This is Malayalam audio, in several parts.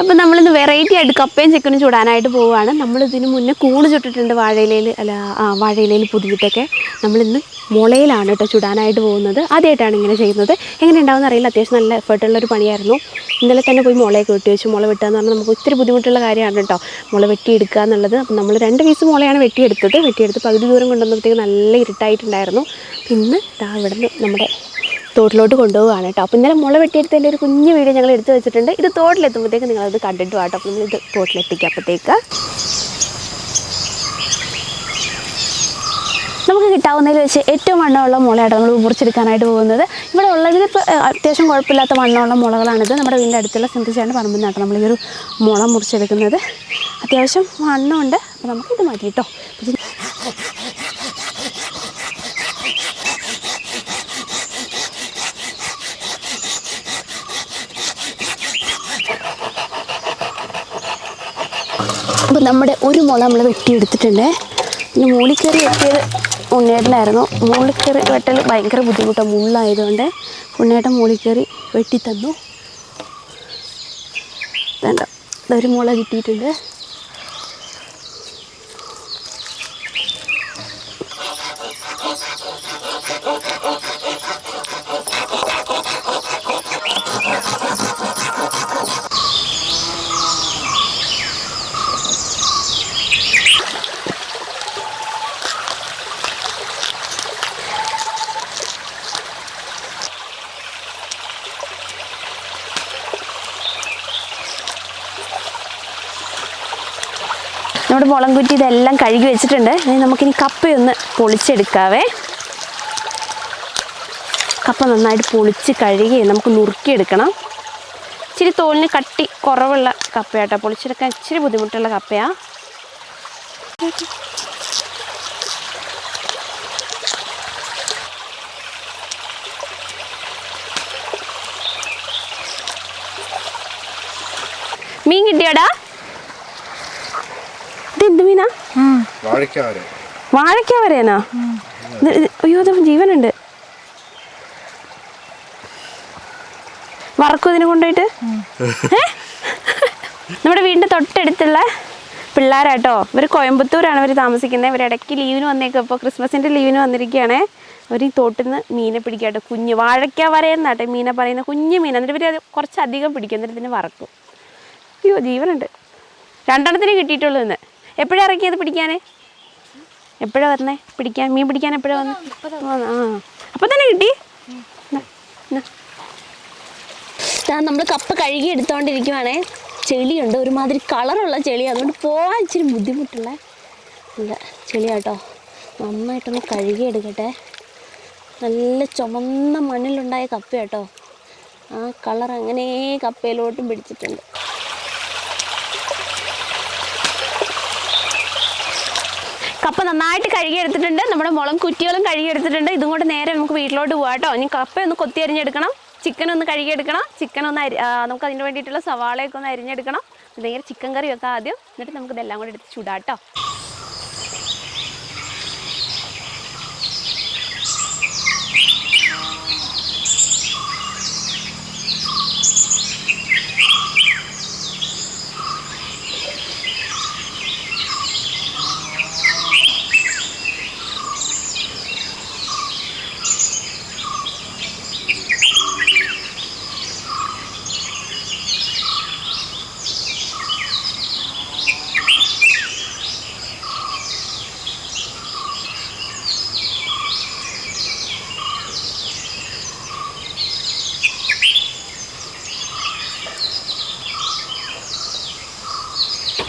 അപ്പം നമ്മളിന്ന് വെറൈറ്റി ആയിട്ട് കപ്പയും ചിക്കനും ചൂടാനായിട്ട് പോവുകയാണ്. നമ്മൾ ഇതിന് മുന്നേ കൂണ് ചുട്ടിട്ടുണ്ട് വാഴയിലയിൽ അല്ല വാഴയിലയിൽ പുതിയിട്ടൊക്കെ നമ്മളിന്ന് മുളയിലാണ് കേട്ടോ ചുടാനായിട്ട് പോകുന്നത്. ആദ്യമായിട്ടാണ് ഇങ്ങനെ ചെയ്യുന്നത്. എങ്ങനെ ഉണ്ടാവുമെന്ന് അറിയില്ല. അത്യാവശ്യം നല്ല എഫേർട്ടുള്ളൊരു പണിയായിരുന്നു. ഇന്നലെ തന്നെ പോയി മുളയൊക്കെ വെട്ടി വെച്ചു. മുള വെട്ടുക എന്ന് പറഞ്ഞാൽ നമുക്ക് ഒത്തിരി ബുദ്ധിമുട്ടുള്ള കാര്യമാണ് കേട്ടോ മുള വെട്ടിയെടുക്കുക എന്നുള്ളത്. അപ്പം നമ്മൾ രണ്ട് പീസ് മുളയാണ് വെട്ടിയെടുത്തത്. വെട്ടിയെടുത്ത് പകുതി ദൂരം കൊണ്ടുവന്നപ്പോഴത്തേക്ക് നല്ല ഇരുട്ടായിട്ടുണ്ടായിരുന്നു. പിന്നെ ഇതാ ഇവിടെ നമ്മുടെ തോട്ടിലോട്ട് കൊണ്ടുപോവുകയാണ് കേട്ടോ. അപ്പോൾ ഇന്നലെ മുള വെട്ടിയെടുത്തതിന്റെ ഒരു കുഞ്ഞു വീഡിയോ ഞങ്ങൾ എടുത്തു വെച്ചിട്ടുണ്ട്. ഇത് തോട്ടിലെത്തുമ്പോഴത്തേക്ക് നിങ്ങളത് കണ്ടിട്ട് വാട്ടോ അപ്പോൾ ഇത് തോട്ടിലെത്തിക്കാം അപ്പോഴത്തേക്ക് നമുക്ക് കിട്ടാവുന്നതിൽ വെച്ച് ഏറ്റവും വണ്ണമുള്ള മുളയാണ് നമ്മൾ മുറിച്ചെടുക്കാനായിട്ട് പോകുന്നത്. ഇവിടെ ഉള്ളതിൽ അത്യാവശ്യം കുഴപ്പമില്ലാത്ത വണ്ണമുള്ള മുളകളാണിത്. നമ്മുടെ വീടിന്റെ അടുത്തുള്ള സിന്ധിച്ചാണ്ട് പറമ്പിൽ നിന്നാണ് നമ്മൾ ഈ ഒരു മുള മുറിച്ചെടുക്കുന്നത്. അത്യാവശ്യം വണ്ണമുണ്ട്. അപ്പോൾ നമുക്കിത് മതി കേട്ടോ. അപ്പോൾ നമ്മുടെ ഒരു മുള നമ്മൾ വെട്ടിയെടുത്തിട്ടുണ്ട്. ഇനി മൂളിക്കറി വെട്ടിയത് ഉണ്ണേട്ടനായിരുന്നു മൂളിക്കറി വെട്ടൽ ഭയങ്കര ബുദ്ധിമുട്ടാണ് മുള്ളായതുകൊണ്ട് ഉണ്ണേട്ടൻ മൂളിക്കറി വെട്ടിത്തന്നു. വേണ്ട ഒരു മുള കിട്ടിയിട്ടുണ്ട് നമ്മുടെ മുളം കുറ്റി ഇതെല്ലാം കഴുകി വെച്ചിട്ടുണ്ട്. ഇനി നമുക്കിനി കപ്പയൊന്ന് പൊളിച്ചെടുക്കാവേ. കപ്പ നന്നായിട്ട് പൊളിച്ച് കഴുകി നമുക്ക് നുറുക്കിയെടുക്കണം. ഇച്ചിരി തോലിന് കട്ടി കുറവുള്ള കപ്പയാട്ടോ. പൊളിച്ചെടുക്കാൻ ഇച്ചിരി ബുദ്ധിമുട്ടുള്ള കപ്പയാ. മീൻ കിട്ടിയോടാ? ഇത് എന്ത് മീനാ വാഴയ്ക്ക വരേനാ അയ്യോ ഇത് ജീവനുണ്ട്. വറക്കും ഇതിനെ കൊണ്ടുപോയിട്ട്? നമ്മുടെ വീടിന്റെ തൊട്ടടുത്തുള്ള പിള്ളേരാട്ടോ. ഇവർ കോയമ്പത്തൂരാണ് ഇവർ താമസിക്കുന്നത് ഇവർ ഇടയ്ക്ക് ലീവിന് വന്നേക്കും. അപ്പോൾ ക്രിസ്മസിന്റെ ലീവിന് വന്നിരിക്കുകയാണേ. അവർ ഈ തോട്ടിൽ നിന്ന് മീനെ പിടിക്കാട്ടോ. കുഞ്ഞ് വാഴയ്ക്ക വരയെന്നാട്ടെ മീനെ പറയുന്ന കുഞ്ഞു മീൻ. എന്നിട്ട് ഇവർ അത് കുറച്ചധികം പിടിക്കും. എന്നിട്ട് ഇതിനെ വറക്കും. അയ്യോ ജീവനുണ്ട്. രണ്ടെണ്ണത്തിന് കിട്ടിയിട്ടുള്ളൂ ഇന്ന്. എപ്പോഴാണ് ഇറക്കിയത് പിടിക്കാൻ എപ്പോഴാണ് വരണേ? പിടിക്കാൻ മീൻ പിടിക്കാൻ എപ്പോഴാണ് വന്നത് ആ. അപ്പം തന്നെ കിട്ടി. നമ്മൾ കപ്പ് കഴുകി എടുത്തോണ്ടിരിക്കുവാണേ. ചെളിയുണ്ട് ഒരുമാതിരി കളറുള്ള ചെളി. അതുകൊണ്ട് പോകാൻ ഇച്ചിരി ബുദ്ധിമുട്ടുള്ള. നല്ല ചെളിയാട്ടോ. നന്നായിട്ടൊന്ന് കഴുകി എടുക്കട്ടെ. നല്ല ചുമന്ന മണ്ണിലുണ്ടായ കപ്പ കേട്ടോ ആ കളർ അങ്ങനെ കപ്പയിലോട്ടും പിടിച്ചിട്ടുണ്ട്. കപ്പ നന്നായിട്ട് കഴുകിയെടുത്തിട്ടുണ്ട്. നമ്മുടെ മുളം കുറ്റികളും കഴുകിയെടുത്തിട്ടുണ്ട്. ഇതും കൊണ്ട് നേരെ നമുക്ക് വീട്ടിലോട്ട് പോകാം കേട്ടോ ഇനി കപ്പ ഒന്ന് കൊത്തി അരിഞ്ഞെടുക്കണം. ചിക്കൻ ഒന്ന് കഴുകിയെടുക്കണം. ചിക്കൻ ഒന്ന് അരി നമുക്ക് അതിന് വേണ്ടിയിട്ടുള്ള സവാളയൊക്കെ ഒന്ന് അരിഞ്ഞെടുക്കണം. നേരെ ചിക്കൻ കറിയൊക്കെ ആദ്യം. എന്നിട്ട് നമുക്ക് ഇതെല്ലാം കൂടി എടുത്ത് ചൂടാം കേട്ടോ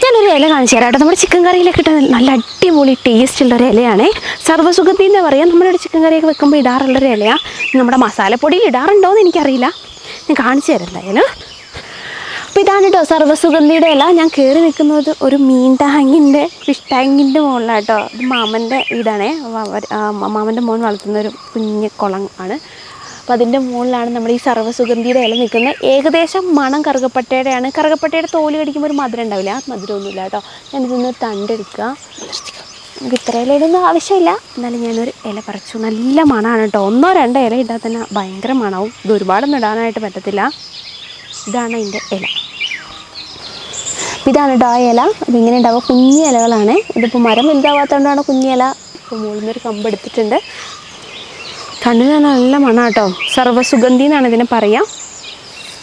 ഞാനൊരു ഇല കാണിച്ചു നമ്മുടെ ചിക്കൻ കറിയിലൊക്കെ ഇട്ട നല്ല അടിപൊളി ടേസ്റ്റുള്ള ഒരു ഇലയാണേ. സർവസുഖത്തി എന്ന് പറയാം നമ്മുടെ ചിക്കൻ കറിയൊക്കെ വെക്കുമ്പോൾ ഇടാറുള്ളൊരു ഇലയാണ് നമ്മുടെ മസാലപ്പൊടിയിൽ ഇടാറുണ്ടോ എന്ന് എനിക്കറിയില്ല. ഞാൻ കാണിച്ചു തരാം എന്തായാലും. അപ്പോൾ ഇതാണ് കേട്ടോ സർവസുഗന്ധിയുടെ ഇല. ഞാൻ കയറി നിൽക്കുന്നത് ഒരു മീൻ ടാങ്കിന്റെ ഫിഷ് ടാങ്കിന്റെ മുകളിലാട്ടോ ഇത് മാമന്റെ ആ മാമന്റെ മോൻ വളർത്തുന്ന ഒരു കുഞ്ഞ് കുളം ആണ്. അപ്പോൾ അതിന്റെ മുകളിലാണ് നമ്മുടെ ഈ സർവസുഗന്ധിയുടെ ഇല നിൽക്കുന്നത്. ഏകദേശം മണം കറുകപ്പട്ടയുടെയാണ് കറുകപ്പട്ടയുടെ തോൽ കടിക്കുമ്പോൾ ഒരു മധുരം ഉണ്ടാവില്ല. ആ മധുരമൊന്നുമില്ല കേട്ടോ. ഞാനിതൊന്ന് തണ്ടെടുക്കുക നമുക്ക് ഇത്ര ഇല ഇടുന്ന ആവശ്യമില്ല. എന്നാലും ഞാനൊരു ഇല പറിച്ചു. നല്ല മണമാണ് കേട്ടോ. ഒന്നോ രണ്ടോ ഇല ഇട്ടാൽ തന്നെ ഭയങ്കര മണവും. ഇത് ഒരുപാടൊന്നും ഇടാനായിട്ട് പറ്റത്തില്ല. ഇതാണ് അതിന്റെ ഇല. ഇതാണ് കേട്ടോ ആ ഇല. ഇതിങ്ങനെ ഉണ്ടാവുക കുഞ്ഞി ഇലകളാണ് ഇതിപ്പോൾ മരം വലുതാവാത്തതുകൊണ്ടാണ് കുഞ്ഞി ഇല ഇപ്പോൾ മുകളിൽ നിന്നൊരു കമ്പ് എടുത്തിട്ടുണ്ട്. കണ്ണിന് നല്ല മണാട്ടോ. സർവസുഗന്ധി എന്നാണ് ഇതിനെ പറയാം.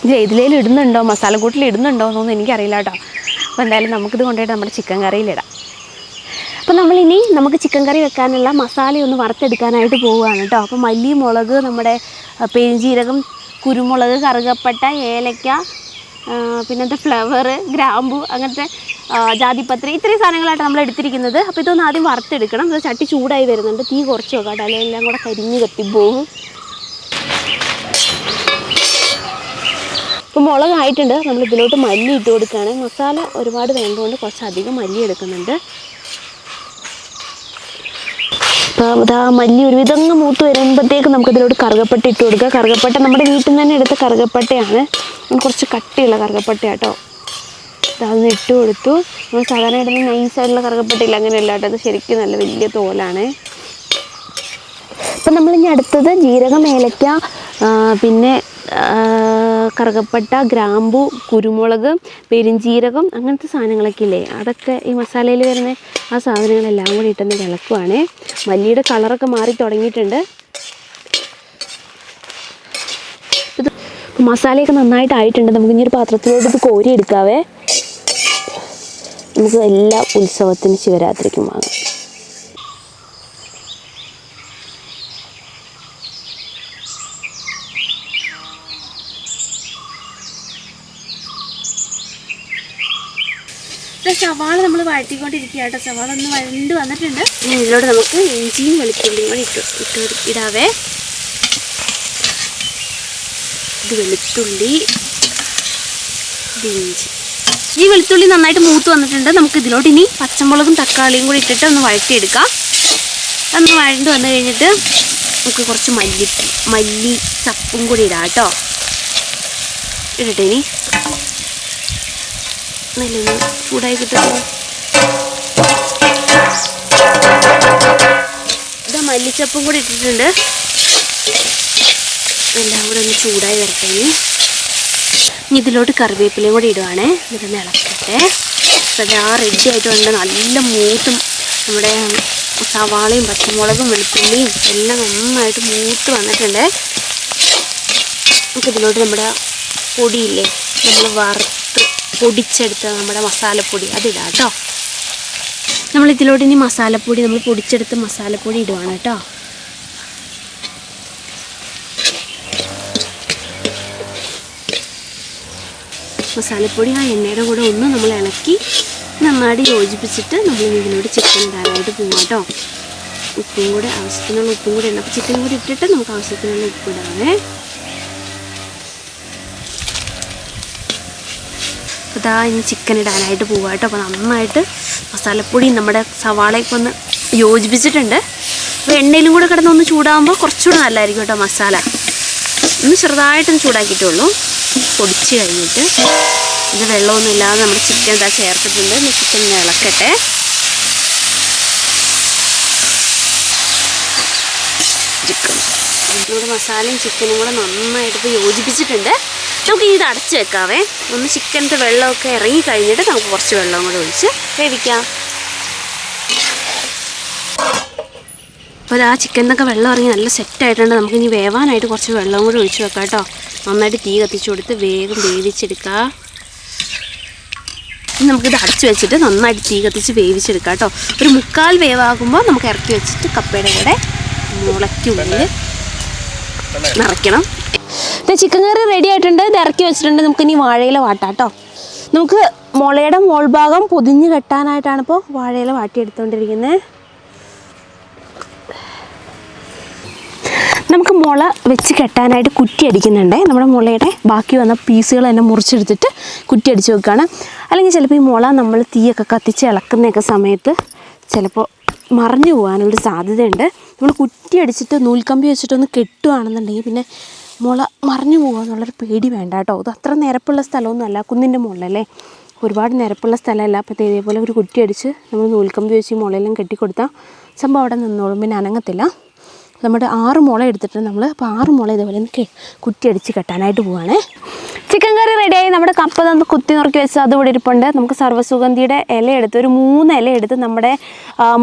ഇത് ഏതിലേലും ഇടുന്നുണ്ടോ? മസാലക്കൂട്ടിൽ ഇടുന്നുണ്ടോ എന്നൊന്നും എനിക്കറിയില്ല കേട്ടോ അപ്പോൾ എന്തായാലും നമുക്കിത് കൊണ്ടുപോയിട്ട് നമ്മുടെ ചിക്കൻ കറിയിലിടാം അപ്പോൾ നമ്മളിനി നമുക്ക് ചിക്കൻ കറി വെക്കാനുള്ള മസാലയൊന്ന് വറുത്തെടുക്കാനായിട്ട് പോവുകയാണ് കേട്ടോ അപ്പോൾ മല്ലി മുളക് നമ്മുടെ ആ, പെരുംജീരകം കുരുമുളക് കറുകപ്പട്ട ഏലക്ക പിന്നത്തെ ഫ്ലവർ ഗ്രാമ്പു അങ്ങനത്തെ ജാതിപത്രി ഇത്രയും സാധനങ്ങളായിട്ട് നമ്മൾ എടുത്തിരിക്കുന്നത്. അപ്പോൾ ഇതൊന്ന് ആദ്യം വറുത്തെടുക്കണം. ഇത് ചട്ടി ചൂടായി വരുന്നുണ്ട്. തീ കുറച്ച് കേട്ടോ. അല്ലെങ്കിൽ എല്ലാം കൂടെ കരിഞ്ഞ് കത്തിപ്പോകും. ഇപ്പോൾ മുളകായിട്ടുണ്ട് നമ്മൾ ഇതിലോട്ട് മല്ലി ഇട്ട് കൊടുക്കുകയാണ്. മസാല ഒരുപാട് വേണ്ടതുകൊണ്ട് കുറച്ചധികം മല്ലി എടുക്കുന്നുണ്ട്. അപ്പോൾ ഇതാ മല്ലി ഒരുവിധം മൂത്ത് വരുമ്പോഴത്തേക്ക് നമുക്കിതിലോട്ട് കറുകപ്പട്ട ഇട്ട് കൊടുക്കുക കറുകപ്പട്ട നമ്മുടെ വീട്ടിൽ നിന്ന് തന്നെ എടുത്ത കറുകപ്പട്ടയാണ്. കുറച്ച് കട്ടിയുള്ള കറുകപ്പട്ട കേട്ടോ. അതൊന്ന് ഇട്ട് കൊടുത്തു. നമ്മൾ സാധാരണ ഇടുന്ന നൈസായിട്ടുള്ള കറുകപ്പട്ടയില്ല അങ്ങനെയല്ല കേട്ടോ. അത് ശരിക്കും നല്ല വലിയ തോലാണ്. അപ്പം നമ്മളിനി അടുത്തത് ജീരകം ഏലക്ക പിന്നെ കറുകപ്പട്ട ഗ്രാമ്പു കുരുമുളക് പെരിഞ്ചീരകം അങ്ങനത്തെ സാധനങ്ങളൊക്കെ ഇല്ലേ? അതൊക്കെ ഈ മസാലയിൽ വരുന്ന ആ സാധനങ്ങളെല്ലാം കൂടി ഇട്ടൊന്ന് വിളക്കുവാണേ മല്ലിയുടെ കളറൊക്കെ മാറി തുടങ്ങിയിട്ടുണ്ട്. മസാലയൊക്കെ നന്നായിട്ട് ആയിട്ടുണ്ട് നമുക്ക് ഇനി ഒരു പാത്രത്തിലോട്ട് ഇത് കോരി എടുക്കാവേ നമുക്ക് എല്ലാ ഉത്സവത്തിന് ശിവരാത്രിക്കും വാങ്ങാം. സവാള നമ്മൾ വഴറ്റിക്കൊണ്ടിരിക്കുക കേട്ടോ സവാള ഒന്ന് വഴണ്ട് വന്നിട്ടുണ്ട്. ഇതിലോട്ട് നമുക്ക് ഇഞ്ചിയും വെളുത്തുള്ളിയും കൂടി ഇട്ട് ഇട്ട് ഇടാവേ. ഇത് വെളുത്തുള്ളി ഇഞ്ചി. ഈ വെളുത്തുള്ളി നന്നായിട്ട് മൂത്ത് വന്നിട്ടുണ്ട്. നമുക്ക് ഇതിലോട്ട് ഇനി പച്ചമുളകും തക്കാളിയും കൂടി ഇട്ടിട്ട് ഒന്ന് വഴറ്റിയെടുക്കാം. ഒന്ന് വഴണ്ട് വന്നു കഴിഞ്ഞിട്ട് നമുക്ക് കുറച്ച് മല്ലി മല്ലി ചപ്പും കൂടി ഇടാം കേട്ടോ. ഇടട്ടെ ഇനി നല്ലൊന്ന് ചൂടായി കിട്ടുന്നു ഇതാ മല്ലിച്ചപ്പും കൂടി ഇട്ടിട്ടുണ്ട്. എല്ലാം കൂടെ ഒന്ന് ചൂടായി വരട്ടെ. ഇനി ഇതിലോട്ട് കറിവേപ്പിലയും കൂടി ഇടുവാണേ. ഇതൊന്ന് ഇളക്കട്ടെ അപ്പോൾ ആ റെഡി ആയിട്ടുണ്ട് നല്ല മൂത്തും നമ്മുടെ സവാളയും പച്ചമുളകും വെളുത്തുള്ളിയും എല്ലാം നന്നായിട്ട് മൂത്ത് വന്നിട്ടുണ്ട്. നമുക്ക് ഇതിലോട്ട് നമ്മുടെ പൊടിയില്ലേ നമ്മൾ വറുത്ത് പൊടിച്ചെടുത്ത നമ്മുടെ മസാലപ്പൊടി അതിടാം കേട്ടോ. നമ്മളിതിലോട്ട് ഇനി മസാലപ്പൊടി നമ്മൾ പൊടിച്ചെടുത്ത് മസാലപ്പൊടി ഇടുവാണ് കേട്ടോ. മസാലപ്പൊടി ആ എണ്ണയുടെ കൂടെ ഒന്ന് നമ്മൾ ഇളക്കി നന്നായിട്ട് യോജിപ്പിച്ചിട്ട് നമ്മൾ ഇതിനോട് ചിക്കൻ ഇടാനായിട്ട് പോകും കേട്ടോ. ഉപ്പും കൂടെ ആവശ്യത്തിനുള്ള ഉപ്പും കൂടെ ഇടണം. ചിക്കൻ കൂടി ഇട്ടിട്ട് നമുക്ക് ആവശ്യത്തിനുള്ള ഉപ്പ് ഇടാവേ. അതാ ഇനി ചിക്കൻ ഇടാനായിട്ട് പോവാം കേട്ടോ. അപ്പോൾ നന്നായിട്ട് മസാലപ്പൊടി നമ്മുടെ സവാളയൊക്കെ ഒന്ന് യോജിപ്പിച്ചിട്ടുണ്ട്. അപ്പോൾ എണ്ണയിലും കൂടെ കിടന്ന് ഒന്ന് ചൂടാകുമ്പോൾ കുറച്ചുകൂടെ നല്ലതായിരിക്കും കേട്ടോ മസാല. ഒന്ന് ചെറുതായിട്ടൊന്ന് ചൂടാക്കിയിട്ടുള്ളൂ. പൊടിച്ച് കഴിഞ്ഞിട്ട് ഇത് വെള്ളമൊന്നും ഇല്ലാതെ നമ്മുടെ ചിക്കൻ ഇതാ ചേർത്തിട്ടുണ്ട്. ഇനി ചിക്കൻ ഇളക്കട്ടെ. ചിക്കൻ. ഇതിനോട് മസാലയും ചിക്കനും കൂടെ നന്നായിട്ട് യോജിപ്പിച്ചിട്ടുണ്ട്. നമുക്ക് ഇത് അടച്ച് വെക്കാവേ. ഒന്ന് ചിക്കന്റെ വെള്ളമൊക്കെ ഇറങ്ങി കഴിഞ്ഞിട്ട് നമുക്ക് കുറച്ച് വെള്ളം കൂടെ ഒഴിച്ച് വേവിക്കാം. അപ്പോൾ ആ ചിക്കനൊക്കെ വെള്ളം ഇറങ്ങി നല്ല സെറ്റായിട്ടുണ്ട് നമുക്ക് ഇനി വേവാനായിട്ട് കുറച്ച് വെള്ളം കൂടി ഒഴിച്ച് വെക്കാം കേട്ടോ. നന്നായിട്ട് തീ കത്തിച്ച് കൊടുത്ത് വേഗം വേവിച്ചെടുക്കുക ഇനി നമുക്കിത് അടച്ചു വെച്ചിട്ട് നന്നായിട്ട് തീ കത്തിച്ച് വേവിച്ചെടുക്കാം കേട്ടോ. ഒരു മുക്കാൽ വേവാകുമ്പോൾ നമുക്ക് ഇറക്കി വെച്ചിട്ട് കപ്പയുടെ കൂടെ മുളയ്ക്കുള്ളിൽ നിറയ്ക്കണം. ചിക്കൻ കറി റെഡി ആയിട്ടുണ്ട്. ഇത് ഇറക്കി വെച്ചിട്ടുണ്ട്. നമുക്ക് ഇനി വാഴയില വാട്ടാം കേട്ടോ. നമുക്ക് മുളയുടെ മോൾ ഭാഗം പൊതിഞ്ഞ് കെട്ടാനായിട്ടാണ് ഇപ്പോൾ വാഴയില വാട്ടിയെടുത്തുകൊണ്ടിരിക്കുന്നത് നമുക്ക് മുള വെച്ച് കെട്ടാനായിട്ട് കുറ്റി അടിക്കുന്നുണ്ട്. നമ്മുടെ മുളയുടെ ബാക്കി വന്ന പീസുകൾ തന്നെ മുറിച്ചെടുത്തിട്ട് കുറ്റി അടിച്ച് വെക്കുകയാണ്. അല്ലെങ്കിൽ ചിലപ്പോൾ ഈ മുള നമ്മൾ തീയൊക്കെ കത്തിച്ച് ഇളക്കുന്നൊക്കെ സമയത്ത് ചിലപ്പോൾ മറിഞ്ഞു പോകാനുള്ളൊരു സാധ്യതയുണ്ട്. നമ്മൾ കുറ്റി അടിച്ചിട്ട് നൂൽക്കമ്പി വെച്ചിട്ടൊന്ന് കെട്ടുകയാണെന്നുണ്ടെങ്കിൽ പിന്നെ മുള മറിഞ്ഞു പോകുക എന്നുള്ളൊരു പേടി വേണ്ട കേട്ടോ. ഇത് അത്ര നിരപ്പുള്ള സ്ഥലമൊന്നുമല്ല കുന്നിന്റെ മുകളിലല്ലേ? ഒരുപാട് നിരപ്പുള്ള സ്ഥലമല്ല. അപ്പോൾ ഇതേപോലെ ഒരു കുറ്റി അടിച്ച് നമ്മൾ നൂൽക്കമ്പി വെച്ച് ഈ മുളയെല്ലാം കെട്ടിക്കൊടുത്താൽ സംഭവം അവിടെ നിന്നോളും. പിന്നെ അനങ്ങത്തില്ല. നമ്മുടെ ആറ് മുള എടുത്തിട്ട് നമ്മൾ അപ്പോൾ ആറ് മുള ഇതേപോലെ കുറ്റി അടിച്ച് കെട്ടാനായിട്ട് പോവാണേ. ചിക്കൻ കറി റെഡിയായി നമ്മുടെ കപ്പ നമ്മൾ കുത്തി നുറുക്കി വെച്ച് അത് ഇവിടെ ഇരിപ്പുണ്ട്. നമുക്ക് സർവസുഗന്ധിയുടെ ഇല എടുത്ത് ഒരു മൂന്ന് ഇല എടുത്ത് നമ്മുടെ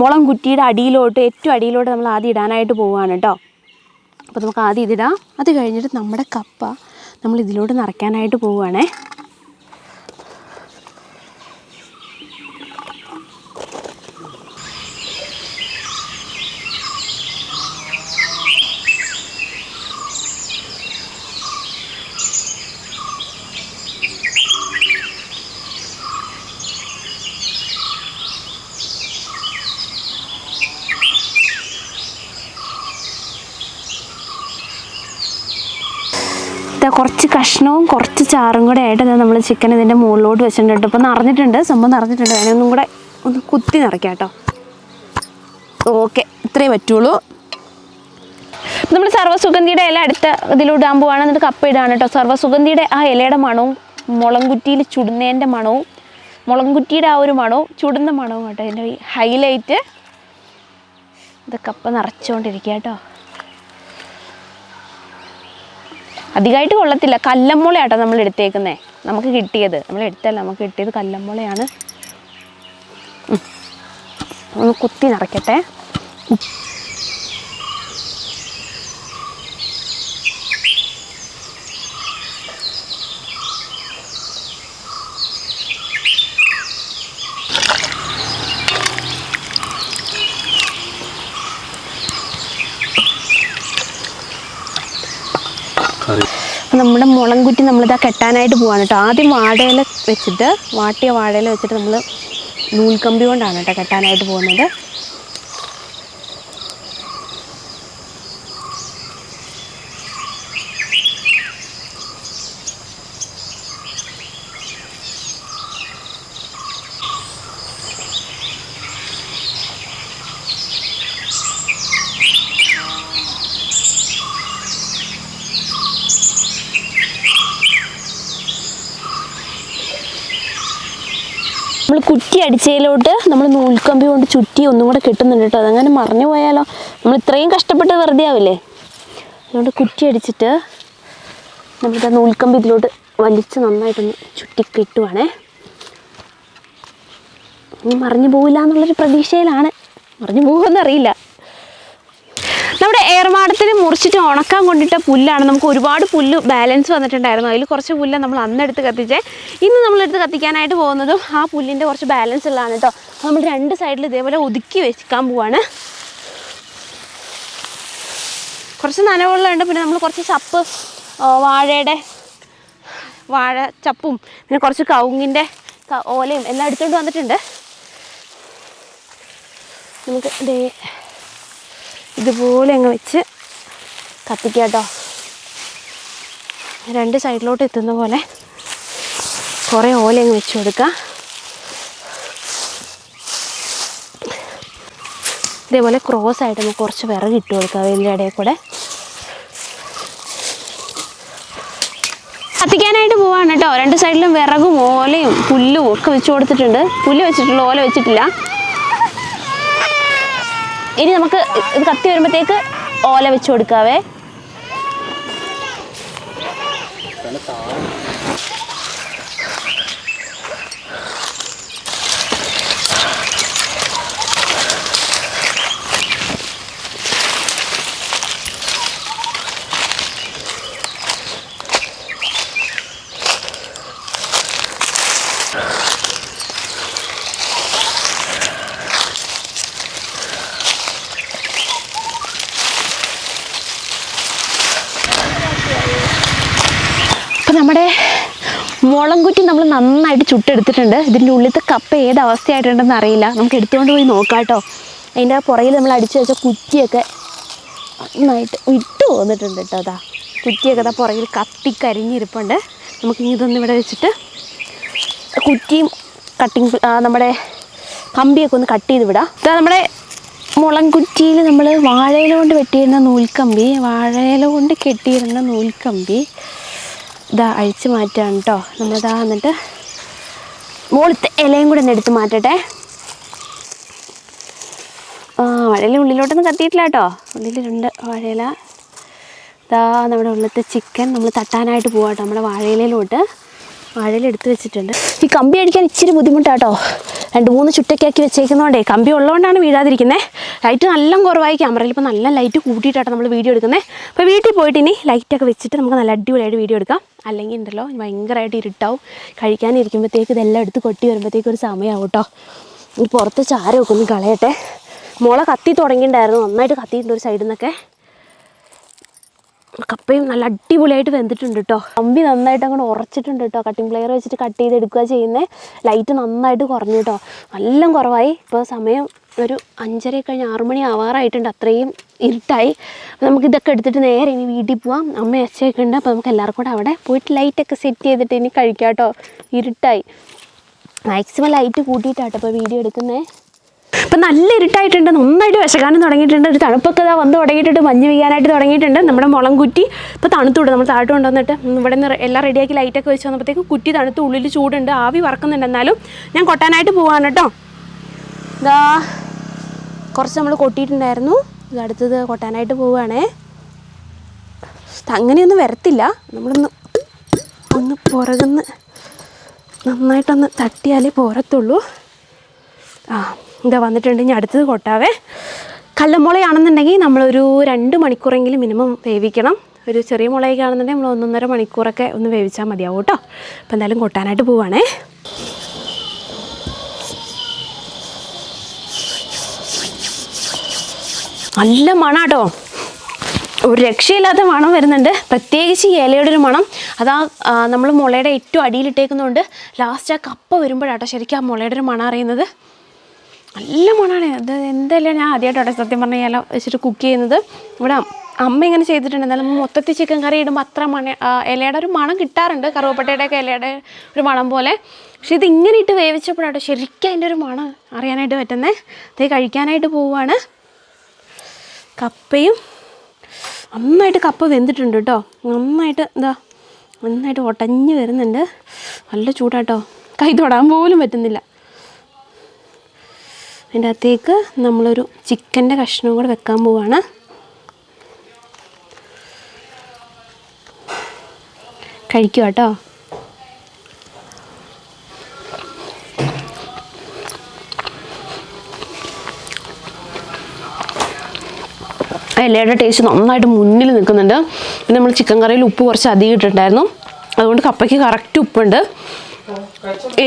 മുളം കുറ്റിയുടെ അടിയിലോട്ട് ഏറ്റവും അടിയിലോട്ട് നമ്മൾ ആദ്യം ഇടാനായിട്ട് പോവുകയാണ് കേട്ടോ. അപ്പോൾ നമുക്ക് ആദ്യം ഇതിടാം. അത് കഴിഞ്ഞിട്ട് നമ്മുടെ കപ്പ നമ്മൾ ഇതിലോട്ട് നിറയ്ക്കാനായിട്ട് പോവുകയാണേ കുറച്ച് കഷ്ണവും കുറച്ച് ചാറും കൂടെ ആയിട്ട് നമ്മൾ ചിക്കൻ ഇതിന്റെ മുകളിലോട്ട് വെച്ചിട്ടുണ്ട് ഇപ്പോൾ നിറഞ്ഞിട്ടുണ്ട്. സംഭവം നിറഞ്ഞിട്ടുണ്ട്. അതിനൊന്നും കൂടെ ഒന്ന് കുത്തി നിറയ്ക്കാം കേട്ടോ ഓക്കെ. ഇത്രയേ പറ്റുള്ളൂ. നമ്മൾ സർവസുഗന്ധിയുടെ ഇല അടുത്ത ഇതിലിടാൻ പോവാണ്. എന്നിട്ട് കപ്പ ഇടാണ് കേട്ടോ സർവസുഗന്ധിയുടെ ആ ഇലയുടെ മണവും മുളങ്കുറ്റിയിൽ ചുടുന്നതിന്റെ മണവും മുളങ്കുറ്റിയുടെ ആ ഒരു മണവും ചുടുന്ന മണവും കേട്ടോ. ഇതിന്റെ ഹൈലൈറ്റ് ഇത് കപ്പ നിറച്ചുകൊണ്ടിരിക്കുക കേട്ടോ അധികമായിട്ട് കൊള്ളത്തില്ല. കല്ലമ്മുളയാട്ടോ നമ്മൾ എടുത്തേക്കുന്നേ. നമുക്ക് കിട്ടിയത്. നമ്മൾ എടുത്തല്ല നമുക്ക് കിട്ടിയത് കല്ലമ്മുളയാണ്. ഒന്ന് കുത്തി നിറയ്ക്കട്ടെ അപ്പം മുളങ്കുറ്റി നമ്മളിതാ കെട്ടാനായിട്ട് പോവാണ് കേട്ടോ. ആദ്യം വാഴയില വെച്ചിട്ട് വാട്ടിയ വാഴയില വെച്ചിട്ട് നമ്മൾ നൂൽക്കമ്പി കൊണ്ടാണ് കേട്ടോ കെട്ടാനായിട്ട് പോകുന്നത് നമ്മൾ അടിച്ചതിലോട്ട് നമ്മൾ നൂൽക്കമ്പി കൊണ്ട് ചുറ്റി ഒന്നും കൂടെ കിട്ടുന്നുണ്ട് കേട്ടോ. അതങ്ങനെ മറിഞ്ഞു പോയാലോ. നമ്മൾ ഇത്രയും കഷ്ടപ്പെട്ട് വെറുതെ ആവില്ലേ? അതുകൊണ്ട് കുറ്റി അടിച്ചിട്ട് നമ്മളിത് നൂൽക്കമ്പി ഇതിലോട്ട് വലിച്ച് നന്നായിട്ടൊന്ന് ചുറ്റി കെട്ടുവാണേ ഇനി മറിഞ്ഞു പോവില്ല എന്നുള്ളൊരു പ്രതീക്ഷയിലാണ്. മറിഞ്ഞു പോകുമെന്നറിയില്ല നമ്മുടെ ഏർമാടത്തിന് മുറിച്ചിട്ട് ഉണക്കാൻ കൊണ്ടിട്ട പുല്ലാണ്. നമുക്ക് ഒരുപാട് പുല്ല് ബാലൻസ് വന്നിട്ടുണ്ടായിരുന്നു. അതിൽ കുറച്ച് പുല്ല് നമ്മൾ അന്നെടുത്ത് കത്തിച്ചേ. ഇന്ന് നമ്മളെടുത്ത് കത്തിക്കാനായിട്ട് പോകുന്നതും ആ പുല്ലിന്റെ കുറച്ച് ബാലൻസ് ഉള്ളതാണ് കേട്ടോ നമ്മൾ രണ്ട് സൈഡിൽ ഇതേപോലെ ഒതുക്കി വെക്കാൻ പോവാണ്. കുറച്ച് നനവുള്ളതുണ്ട്. പിന്നെ നമ്മൾ കുറച്ച് ചപ്പ് വാഴയുടെ വാഴ ചപ്പും പിന്നെ കുറച്ച് കവുങ്ങിന്റെ ഓലയും എല്ലാം എടുത്തുകൊണ്ട് വന്നിട്ടുണ്ട്. നമുക്ക് ദേ ഇതുപോലെ അങ്ങ് വെച്ച് കത്തിക്കുക കേട്ടോ രണ്ട് സൈഡിലോട്ട് എത്തുന്ന പോലെ കുറേ ഓല അങ്ങ് വെച്ച് കൊടുക്കുക ഇതേപോലെ ക്രോസ് ആയിട്ട് നമുക്ക് കുറച്ച് വിറക് ഇട്ട് കൊടുക്കുക അതിന്റെ ഇടയിൽ കൂടെ. കത്തിക്കാനായിട്ട് പോവാണ് കേട്ടോ. രണ്ട് സൈഡിലും വിറകും ഓലയും പുല്ലും ഒക്കെ വെച്ച് കൊടുത്തിട്ടുണ്ട്. പുല്ല് വെച്ചിട്ടുള്ള ഓല വെച്ചിട്ടില്ല. ഇനി നമുക്ക് ഇത് കത്തി വരുമ്പോഴത്തേക്ക് ഓല വെച്ച് കൊടുക്കാവേ അപ്പം നമ്മുടെ മുളംകുറ്റി നമ്മൾ നന്നായിട്ട് ചുട്ടെടുത്തിട്ടുണ്ട്. ഇതിന്റെ ഉള്ളിലത്തെ കപ്പ ഏത് അവസ്ഥയായിട്ടുണ്ടെന്ന് അറിയില്ല. നമുക്ക് എടുത്തുകൊണ്ട് പോയി നോക്കാം കേട്ടോ. അതിന്റെ പുറകിൽ നമ്മൾ അടിച്ചു വെച്ച കുറ്റിയൊക്കെ നന്നായിട്ട് ഇട്ട് പോന്നിട്ടുണ്ട് കേട്ടോ അതാ കുറ്റിയൊക്കെ അതാ പുറകിൽ കത്തിക്കരിഞ്ഞിരിപ്പുണ്ട് നമുക്കിനി ഇതൊന്നും ഇവിടെ വെച്ചിട്ട് കുറ്റിയും കട്ടിങ് നമ്മുടെ കമ്പിയൊക്കെ ഒന്ന് കട്ട് ചെയ്ത് വിടാം. ഇതാ നമ്മുടെ മുളംകുറ്റിയിൽ നമ്മൾ വാഴയില കൊണ്ട് വെട്ടിയിരുന്ന നൂൽക്കമ്പി വാഴയില കൊണ്ട് കെട്ടിയിരുന്ന നൂൽക്കമ്പി ഇതാ അഴിച്ച് മാറ്റുകയാണ് കേട്ടോ നമ്മളിതാ എന്നിട്ട് മുകളിലത്തെ ഇലയും കൂടെ ഒന്ന് എടുത്ത് മാറ്റട്ടെ. ആ വഴയില ഉള്ളിലോട്ടൊന്നും കത്തിയിട്ടില്ല കേട്ടോ ഉള്ളിലുണ്ട് വാഴയില. ഇതാ നമ്മുടെ ഉള്ളിലത്തെ ചിക്കൻ നമ്മൾ തട്ടാനായിട്ട് പോവാട്ടോ നമ്മുടെ വാഴയിലയിലോട്ട്. വാഴയില എടുത്ത് വെച്ചിട്ടുണ്ട്. ഈ കമ്പി അടിക്കാൻ ഇച്ചിരി ബുദ്ധിമുട്ടാട്ടോ. രണ്ട് മൂന്ന് ചുറ്റൊക്കെയാക്കി വെച്ചേക്കുന്നതുകൊണ്ടേ കമ്പി ഉള്ളതുകൊണ്ടാണ് വീഴാതിരിക്കുന്നത് ലൈറ്റ് നല്ല കുറവായി. ക്യാമറയിൽ ഇപ്പോൾ നല്ല ലൈറ്റ് കൂട്ടിയിട്ടാണ് നമ്മൾ വീഡിയോ എടുക്കുന്നത് അപ്പോൾ വീട്ടിൽ പോയിട്ട് ഇനി ലൈറ്റൊക്കെ വെച്ചിട്ട് നമുക്ക് നല്ല അടിപൊളിയായിട്ട് വീഡിയോ എടുക്കാം. അല്ലെങ്കിൽ ഉണ്ടല്ലോ ഭയങ്കരമായിട്ട് ഇരുട്ടാവും. കഴിക്കാനിരിക്കുമ്പോഴത്തേക്ക് ഇതെല്ലാം എടുത്ത് കൊട്ടി വരുമ്പോഴത്തേക്ക് ഒരു സമയമാവും കേട്ടോ പുറത്ത് ചാരമൊക്കെ ഒന്ന് കളയട്ടെ. മുള കത്തി തുടങ്ങിയിട്ടുണ്ടായിരുന്നു. നന്നായിട്ട് കത്തിയിട്ടുണ്ട് ഒരു സൈഡിൽ നിന്നൊക്കെ കപ്പയും നല്ല അടിപൊളിയായിട്ട് വെന്തിട്ടുണ്ട് കേട്ടോ കമ്പി നന്നായിട്ട് അങ്ങോട്ട് ഉറച്ചിട്ടുണ്ട് കേട്ടോ കട്ടിംഗ് പ്ലെയർ വെച്ചിട്ട് കട്ട് ചെയ്തെടുക്കുക ചെയ്യുന്നത് ലൈറ്റ് നന്നായിട്ട് കുറഞ്ഞു കേട്ടോ നല്ല കുറവായി. ഇപ്പോൾ സമയം ഒരു അഞ്ചര കഴിഞ്ഞ് ആറുമണി ആവാറായിട്ടുണ്ട്. അത്രയും ഇരുട്ടായി. അപ്പോൾ നമുക്ക് ഇതൊക്കെ എടുത്തിട്ട് നേരെ ഇനി വീട്ടിൽ പോവാം. അമ്മ അച്ഛയൊക്കെ ഉണ്ട്. അപ്പോൾ നമുക്ക് എല്ലാവർക്കും കൂടെ അവിടെ പോയിട്ട് ലൈറ്റൊക്കെ സെറ്റ് ചെയ്തിട്ട് ഇനി കഴിക്കാം കേട്ടോ ഇരുട്ടായി. മാക്സിമം ലൈറ്റ് കൂട്ടിയിട്ടാട്ടോ ഇപ്പോൾ വീഡിയോ എടുക്കുന്നത് ഇപ്പം നല്ല ഇരുട്ടായിട്ടുണ്ട് നന്നായിട്ട് വിശകാനം തുടങ്ങിയിട്ടുണ്ട് ഒരു തണുപ്പൊക്കെ ഇതാ വന്ന് തുടങ്ങിയിട്ടുണ്ട് മഞ്ഞ് വീഴാനായിട്ട് തുടങ്ങിയിട്ടുണ്ട്. നമ്മുടെ മുളം കുറ്റി ഇപ്പോൾ തണുത്തുവിടും നമ്മൾ താഴോട്ട് കൊണ്ടുവന്നിട്ട്. ഇവിടെ നിന്ന് എല്ലാം റെഡിയാക്കി ലൈറ്റൊക്കെ വെച്ച് വന്നപ്പോഴത്തേക്ക് കുറ്റി തണുത്ത് ഉള്ളിൽ ചൂടുണ്ട് ആവി വറക്കുന്നുണ്ട്. എന്നാലും ഞാൻ കൊട്ടാനായിട്ട് പോവാണ് കേട്ടോ. ഇതാ കുറച്ച് നമ്മൾ കൊട്ടിയിട്ടുണ്ടായിരുന്നു. ഇത് അടുത്തത് കൊട്ടാനായിട്ട് പോവുകയാണേ അങ്ങനെയൊന്നും വരത്തില്ല. നമ്മളൊന്ന് ഒന്ന് പുറകുന്ന് നന്നായിട്ടൊന്ന് തട്ടിയാലേ പോരത്തുള്ളൂ. ആ. ഇതാ വന്നിട്ടുണ്ട്. ഇനി അടുത്തത് കൊട്ടാവേ. കല്ലമുളയാണെന്നുണ്ടെങ്കിൽ നമ്മളൊരു രണ്ട് മണിക്കൂറെങ്കിലും മിനിമം വേവിക്കണം. ഒരു ചെറിയ മുളയൊക്കെ ആണെന്നുണ്ടെങ്കിൽ നമ്മൾ ഒന്നൊന്നര മണിക്കൂറൊക്കെ ഒന്ന് വേവിച്ചാൽ മതിയാവും കേട്ടോ. അപ്പോൾ എന്തായാലും കൊട്ടാനായിട്ട് പോവാണേ. നല്ല മണാട്ടോ ഒരു രക്ഷയില്ലാത്ത മണം വരുന്നുണ്ട്. പ്രത്യേകിച്ച് ഈ ഇലയുടെ ഒരു മണം. അതാ നമ്മൾ മുളയുടെ ഏറ്റവും അടിയിലിട്ടേക്കുന്നതുകൊണ്ട് ലാസ്റ്റ് ആ കപ്പ വരുമ്പോഴാട്ടോ ശരിക്കും ആ മുളയുടെ ഒരു മണം അറിയുന്നത്. നല്ല മണമാണ് അത് എന്തല്ല ഞാൻ ആദ്യമായിട്ടോട്ടെ സത്യം പറഞ്ഞ ഇല വെച്ചിട്ട് കുക്ക് ചെയ്യുന്നത്. ഇവിടെ അമ്മ ഇങ്ങനെ ചെയ്തിട്ടുണ്ട്. എന്നാലും മൊത്തത്തിൽ ചിക്കൻ കറി ഇടുമ്പോൾ അത്ര മണ ഇലയുടെ ഒരു മണം കിട്ടാറുണ്ട്. കറുവപ്പട്ടയുടെയൊക്കെ ഇലയുടെ ഒരു മണം പോലെ. പക്ഷെ ഇത് ഇങ്ങനെ ഇട്ട് വേവിച്ചപ്പോഴാട്ടോ ശരിക്കും അതിന്റെ ഒരു മണം അറിയാനായിട്ട് പറ്റുന്നത് അത് കഴിക്കാനായിട്ട് പോവുകയാണ് കപ്പയും നന്നായിട്ട് കപ്പ വെന്തിട്ടുണ്ട് കേട്ടോ. നന്നായിട്ട് എന്താ നന്നായിട്ട് ഒട്ടഞ്ഞ് വരുന്നുണ്ട്. നല്ല ചൂടാട്ടോ. കൈ തൊടാൻ പോലും പറ്റുന്നില്ല. അതിന്റെ അകത്തേക്ക് നമ്മളൊരു ചിക്കന്റെ കഷ്ണവും കൂടെ വെക്കാൻ പോവാണ്. കഴിക്കുക കേട്ടോ. എല്ലയുടെ ടേസ്റ്റ് നന്നായിട്ട് മുന്നിൽ നിൽക്കുന്നുണ്ട്. പിന്നെ നമ്മൾ ചിക്കൻ കറിയിൽ ഉപ്പ് കുറച്ച് അധികം ഇട്ടിട്ടുണ്ടായിരുന്നു. അതുകൊണ്ട് കപ്പയ്ക്ക് കറക്റ്റ് ഉപ്പുണ്ട്.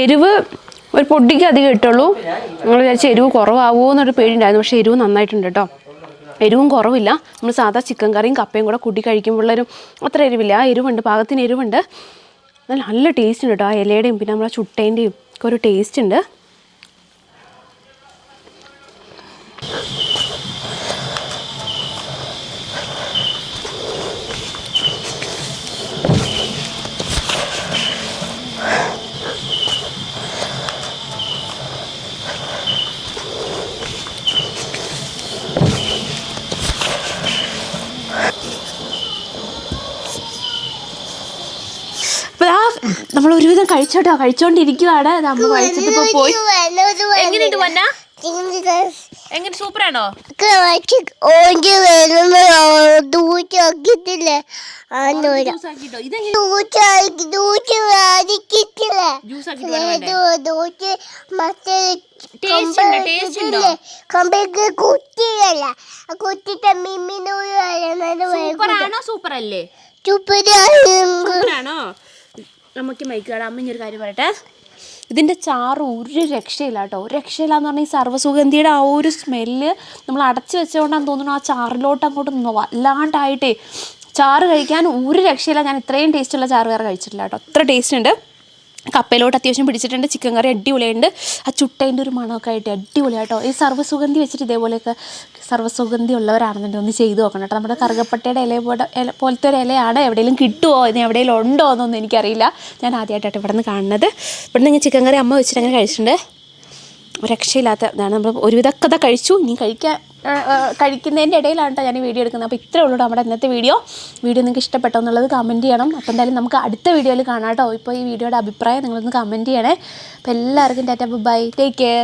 എരിവ് ഒരു പൊടിക്ക് അധികം ഇട്ടുള്ളൂ. നമ്മൾ വിചാരിച്ച എരിവ് കുറവാകുമോ എന്നൊരു പേടിയുണ്ടായിരുന്നു. പക്ഷേ എരിവ് നന്നായിട്ടുണ്ട് കേട്ടോ. എരിവും കുറവില്ല. നമ്മൾ സാധാ ചിക്കൻ കറിയും കപ്പയും കൂടെ കൂട്ടി കഴിക്കുമ്പോഴൊരു അത്ര എരിവില്ല. ആ എരിവുണ്ട്. പാകത്തിന് എരിവുണ്ട്. നല്ല നല്ല ടേസ്റ്റ് ഉണ്ട് കേട്ടോ. ആ ഇലയുടെയും പിന്നെ നമ്മളെ ചുട്ടേന്റെയും ഒക്കെ ഒരു ടേസ്റ്റ് ഉണ്ട് അപ്പോൾ ആ നമ്മൾ ഒരുവിധം കഴിച്ചോട്ടോ കഴിച്ചോണ്ടിരിക്കുവാണ്. നമ്മൾ കഴിച്ചിട്ട് പോയി. എങ്ങനെയുണ്ട് പൊന്ന എങ്ങനെ സൂപ്പറാണോ? ആ കുട്ടിത്തെ മിമ്മിനൂര് സൂപ്പറാണോ? സൂപ്പർ അല്ലേ സൂപ്പറാണോ? നമുക്ക് മൈക്കാട് അമ്മ ഇനി ഒരു കാര്യം പറയട്ടെ. ഇതിന്റെ ചാറ് ഒരു രക്ഷയില്ല കേട്ടോ. ഒരു രക്ഷയില്ല എന്ന് പറഞ്ഞാൽ ഈ സർവസുഗന്ധിയുടെ ആ ഒരു സ്മെല്ല് നമ്മൾ അടച്ചു വെച്ചുകൊണ്ടാന്ന് തോന്നുന്നു ആ ചാറിലോട്ട് അങ്ങോട്ട് വല്ലാണ്ടായിട്ടേ. ചാറ് കഴിക്കാൻ ഒരു രക്ഷയില്ല. ഞാൻ ഇത്രയും ടേസ്റ്റുള്ള ചാറ് വേറെ കഴിച്ചിട്ടില്ല കേട്ടോ. അത്ര ടേസ്റ്റ് ഉണ്ട്. കപ്പയിലോട്ട് അത്യാവശ്യം പിടിച്ചിട്ടുണ്ട്. ചിക്കൻ കറി അടിപൊളിയുണ്ട് ആ ചുട്ടേന്റെ ഒരു മണമൊക്കെ ആയിട്ട് അടിപൊളിയാട്ടോ ഈ സർവസുഗന്ധി വെച്ചിട്ട് ഇതേപോലെയൊക്കെ സർവസുഗന്ധി ഉള്ളവരാണെന്നുണ്ടെങ്കിൽ ഒന്ന് ചെയ്തു നോക്കണം കേട്ടോ. നമ്മുടെ കറുകപ്പട്ടയുടെ ഇല പോലെ പോലത്തെ ഒരു ഇലയാണ് എവിടെയെങ്കിലും കിട്ടുമോ ഇനി എവിടെയെങ്കിലും ഉണ്ടോ എന്നൊന്നും എനിക്കറിയില്ല. ഞാൻ ആദ്യമായിട്ടാണ് ഇവിടെ നിന്ന് കാണുന്നത്. ഇവിടെ നിന്ന് ചിക്കൻ കറി അമ്മ വെച്ചിട്ട് അങ്ങനെ കഴിച്ചിട്ടുണ്ട്. രക്ഷയില്ലാത്ത ഇതാണ്. നമ്മൾ ഒരുവിധമൊക്കെ ഇതാ കഴിച്ചു. ഇനി കഴിക്കാൻ കഴിക്കുന്നതിന്റെ ഇടയിലാണ് കേട്ടോ ഞാൻ ഈ വീഡിയോ എടുക്കുന്നത്. അപ്പോൾ ഇത്രേ ഉള്ളൂ നമ്മുടെ ഇന്നത്തെ വീഡിയോ. വീഡിയോ നിങ്ങൾക്ക് ഇഷ്ടപ്പെട്ടോ എന്നുള്ളത് കമന്റ് ചെയ്യണം. അപ്പോൾ എന്തായാലും നമുക്ക് അടുത്ത വീഡിയോയിൽ കാണാം കേട്ടോ. ഇപ്പോൾ ഈ വീഡിയോയുടെ അഭിപ്രായം നിങ്ങളൊന്ന് കമന്റ് ചെയ്യണേ. അപ്പോൾ എല്ലാവർക്കും ടാറ്റ ബൈ. Take care.